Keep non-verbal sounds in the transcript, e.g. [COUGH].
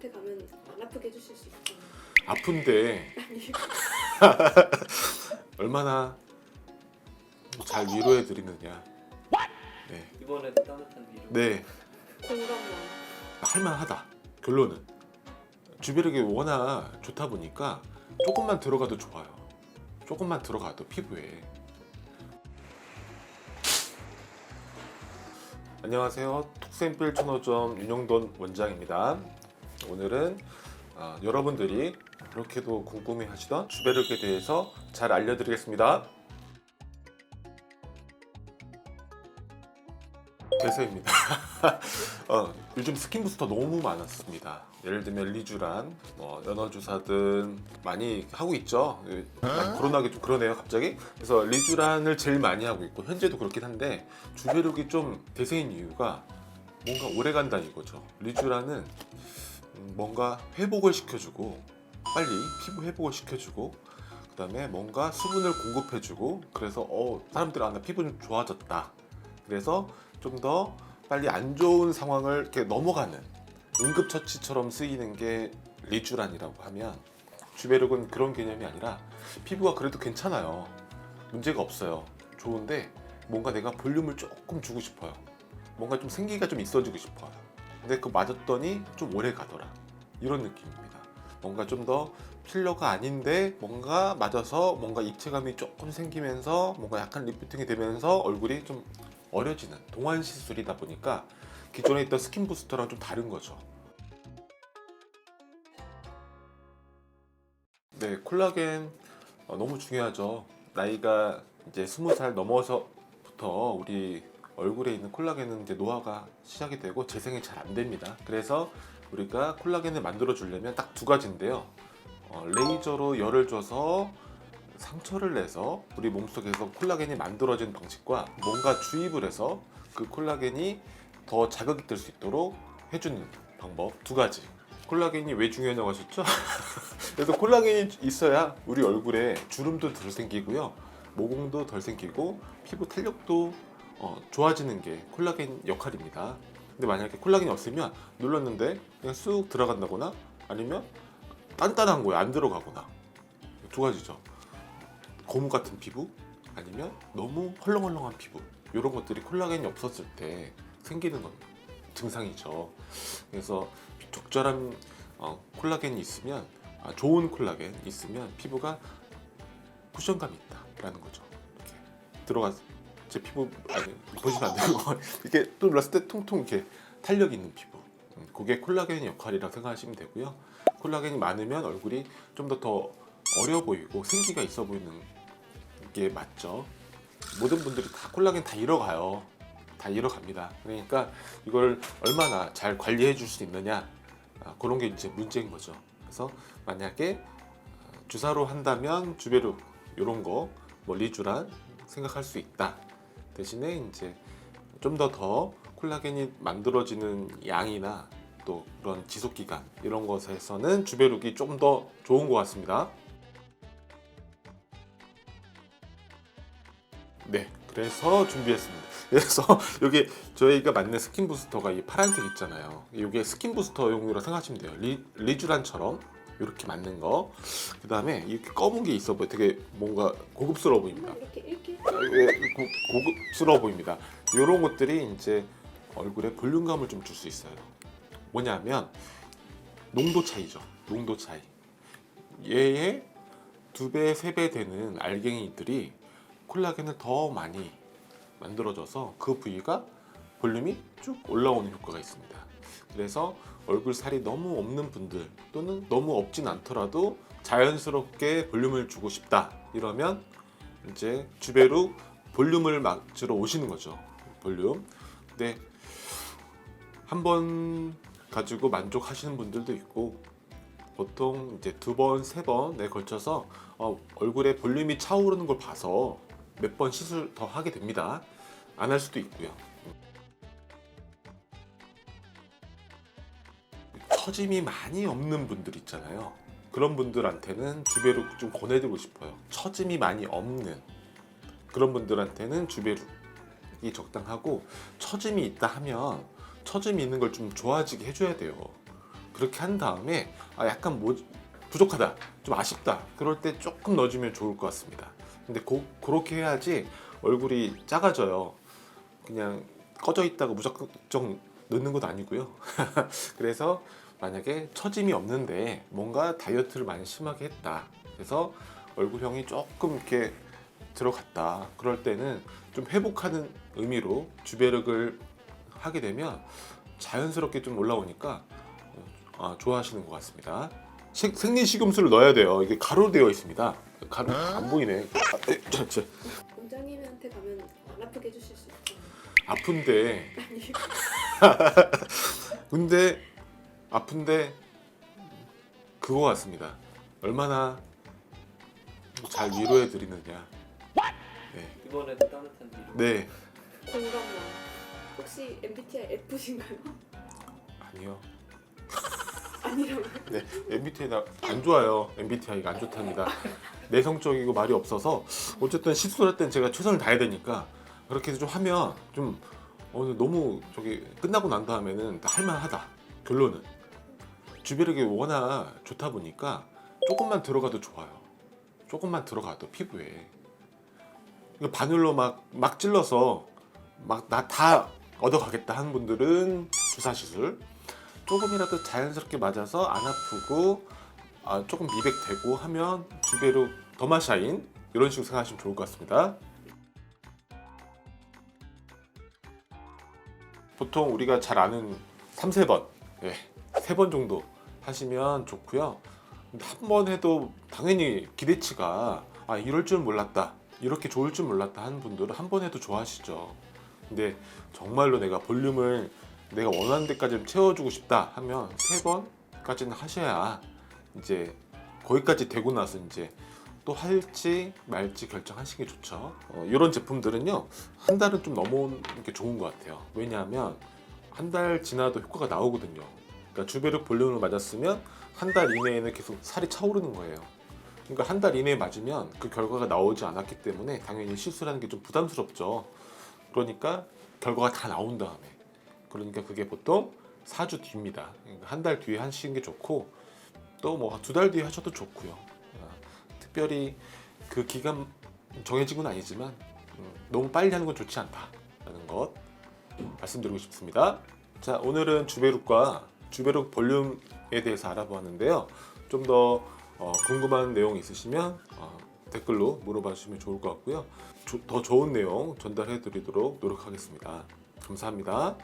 저한테 가면 안 아프게 해주실 수 있잖아요. 아픈데 아니 [LAUGHS] 얼마나 잘 위로해 드리느냐. 네, 이번에도 따뜻한 위로. 네 공감만. 할만하다. 결론은 주베르기 워낙 좋다 보니까 조금만 들어가도 좋아요. 조금만 들어가도 피부에. 안녕하세요. 톡센필 천호점 윤영돈 원장입니다. 오늘은 아, 여러분들이 그렇게도 궁금해하시던 주베르기에 대해서 잘 알려드리겠습니다. 대세입니다. [LAUGHS] 어, 요즘 스킨 부스터 너무 많았습니다. 예를 들면 리쥬란, 뭐 연어 주사든 많이 하고 있죠. 예, 코로나기 좀 그러네요, 갑자기. 그래서 리쥬란을 제일 많이 하고 있고 현재도 그렇긴 한데 주베룩이 좀 대세인 이유가 뭔가 오래 간다는 이거죠. 리쥬란은 음, 뭔가 회복을 시켜주고 빨리 피부 회복을 시켜주고 그 다음에 뭔가 수분을 공급해주고 그래서 어 사람들 아나 피부 좀 좋아졌다. 그래서 좀 더 빨리 안 좋은 상황을 이렇게 넘어가는 응급처치처럼 쓰이는 게 리쥬란이라고 하면 주베룩은 그런 개념이 아니라 피부가 그래도 괜찮아요. 문제가 없어요. 좋은데 뭔가 내가 볼륨을 조금 주고 싶어요. 뭔가 좀 생기가 좀 있어지고 싶어요. 근데 그 맞았더니 좀 오래 가더라. 이런 느낌입니다. 뭔가 좀 더 필러가 아닌데 뭔가 맞아서 뭔가 입체감이 조금 생기면서 뭔가 약간 리프팅이 되면서 얼굴이 좀 어려지는 동안 시술이다 보니까 기존에 있던 스킨 부스터랑 좀 다른 거죠. 네, 콜라겐 어, 너무 중요하죠. 나이가 이제 스무 살 넘어서부터 우리 얼굴에 있는 콜라겐은 이제 노화가 시작이 되고 재생이 잘 안 됩니다. 그래서 우리가 콜라겐을 만들어 주려면 딱 두 가지인데요. 어, 레이저로 열을 줘서 상처를 내서 우리 몸속에서 콜라겐이 만들어진 방식과 뭔가 주입을 해서 그 콜라겐이 더 자극이 될 수 있도록 해주는 방법 두 가지. 콜라겐이 왜 중요하냐고 하셨죠? [LAUGHS] 그래서 콜라겐이 있어야 우리 얼굴에 주름도 덜 생기고요, 모공도 덜 생기고 피부 탄력도 어, 좋아지는 게 콜라겐 역할입니다. 근데 만약에 콜라겐이 없으면 눌렀는데 그냥 쑥 들어간다거나 아니면 단단한 거에 안 들어가거나 두 가지죠. 고무 같은 피부 아니면 너무 헐렁헐렁한 피부 이런 것들이 콜라겐이 없었을 때 생기는 건 증상이죠. 그래서 적절한 어, 콜라겐이 있으면 아, 좋은 콜라겐 있으면 피부가 쿠션감이 있다라는 거죠. 이렇게 들어가 제 피부 아니 보시면 안 되고 [LAUGHS] 이렇게 또 눌렀을 때 통통 이렇게 탄력 있는 피부. 음, 그게 콜라겐의 역할이라고 생각하시면 되고요. 콜라겐이 많으면 얼굴이 좀 더 더 어려 보이고 생기가 있어 보이는 게 맞죠. 모든 분들이 다 콜라겐 다 잃어가요. 다 잃어갑니다. 그러니까 이걸 얼마나 잘 관리해 줄 수 있느냐 아, 그런 게 이제 문제인 거죠. 그래서 만약에 어, 주사로 한다면 주베룩 이런 거뭐 리쥬란 생각할 수 있다. 대신에 이제 좀 더 더 콜라겐이 만들어지는 양이나 또 그런 지속 기간 이런 것에서는 주베룩이 좀 더 좋은 것 같습니다. 네, 그래서 준비했습니다. [LAUGHS] 그래서 여기 저희가 맞는 스킨 부스터가 이 파란색 있잖아요. 이게 스킨 부스터용으로 생각하시면 돼요. 리, 리쥬란처럼 이렇게 맞는 거. 그 다음에 이렇게 검은 게 있어 보여. 되게 뭔가 고급스러워 보입니다. 이렇게 이렇게 예, 고, 고급스러워 보입니다. 이런 것들이 이제 얼굴에 볼륨감을 좀 줄 수 있어요. 뭐냐면 농도 차이죠. 농도 차이. 얘의 두 배, 세 배 되는 알갱이들이 콜라겐을 더 많이 만들어져서 그 부위가 볼륨이 쭉 올라오는 효과가 있습니다. 그래서 얼굴 살이 너무 없는 분들 또는 너무 없진 않더라도 자연스럽게 볼륨을 주고 싶다 이러면 이제 주베룩 볼륨을 맞으러 오시는 거죠. 볼륨. 근데 한 번 가지고 만족하시는 분들도 있고 보통 이제 두 번, 세 번에 걸쳐서 어, 얼굴에 볼륨이 차오르는 걸 봐서 몇 번 시술 더 하게 됩니다. 안 할 수도 있고요. 처짐이 많이 없는 분들 있잖아요. 그런 분들한테는 주베룩 좀 권해드리고 싶어요. 처짐이 많이 없는 그런 분들한테는 주베룩이 적당하고 처짐이 있다 하면 처짐이 있는 걸 좀 좋아지게 해줘야 돼요. 그렇게 한 다음에 아, 약간 뭐 부족하다, 좀 아쉽다. 그럴 때 조금 넣어주면 좋을 것 같습니다. 근데 고, 그렇게 해야지 얼굴이 작아져요. 그냥 꺼져 있다가 무조건 넣는 건 아니고요. [LAUGHS] 그래서 만약에 처짐이 없는데 뭔가 다이어트를 많이 심하게 했다. 그래서 얼굴형이 조금 이렇게 들어갔다. 그럴 때는 좀 회복하는 의미로 주베륵을 하게 되면 자연스럽게 좀 올라오니까 아, 좋아하시는 것 같습니다. 식- 생리식염수를 넣어야 돼요. 이게 가로 되어 있습니다. 가로 안 보이네. 아, 에, 저, 저, 원장님한테 가면 안 아프게 해주실 수 있어요. 아픈데 아니 [LAUGHS] 근데 아픈데 그거 같습니다. 얼마나 잘 위로해 드리느냐. 네. 이번에도 따뜻한 위로. 네. 공감만. 혹시 MBTI F신가요? 아니요. 아니라고. 네. MBTI가 안 좋아요. MBTI가 안 좋답니다. 내성적이고 말이 없어서 어쨌든 시술할 땐 제가 최선을 다해야 되니까 그렇게 좀 하면 좀 어, 너무 저기 끝나고 난 다음에는 다 할만하다. 결론은 주베르기 워낙 좋다 보니까 조금만 들어가도 좋아요. 조금만 들어가도 피부에 이거 바늘로 막 막 찔러서 막 나 다 얻어가겠다 하는 분들은 주사 시술 조금이라도 자연스럽게 맞아서 안 아프고 아, 조금 미백되고 하면 주베르 더마샤인 이런 식으로 생각하시면 좋을 것 같습니다. 보통 우리가 잘 아는 3, 4번, 예, 3번 정도 하시면 좋고요. 한 번 해도 당연히 기대치가 아, 이럴 줄 몰랐다. 이렇게 좋을 줄 몰랐다 하는 분들은 한 번 해도 좋아하시죠. 근데 정말로 내가 볼륨을 내가 원하는 데까지 좀 채워주고 싶다 하면 세 번까지는 하셔야 이제 거기까지 되고 나서 이제 또 할지 말지 결정하시는 게 좋죠. 어, 이런 제품들은요 한 달은 좀 넘어오는 게 좋은 것 같아요. 왜냐하면 한 달 지나도 효과가 나오거든요. 그러니까 주베르 볼륨을 맞았으면 한 달 이내에는 계속 살이 차오르는 거예요. 그러니까 한 달 이내에 맞으면 그 결과가 나오지 않았기 때문에 당연히 시술하는 게 좀 부담스럽죠. 그러니까 결과가 다 나온 다음에 그러니까 그게 보통 4주 뒤입니다. 그러니까 한 달 뒤에 하시는 게 좋고 또 뭐 두 달 뒤에 하셔도 좋고요. 아, 특별히 그 기간 정해진 건 아니지만 음, 너무 빨리 하는 건 좋지 않다라는 것 말씀드리고 싶습니다. 자 오늘은 주베룩과 주베룩 볼륨에 대해서 알아보았는데요. 좀더 어, 궁금한 내용 있으시면 어, 댓글로 물어봐 주시면 좋을 것 같고요. 조- 더 좋은 내용 전달해 드리도록 노력하겠습니다. 감사합니다.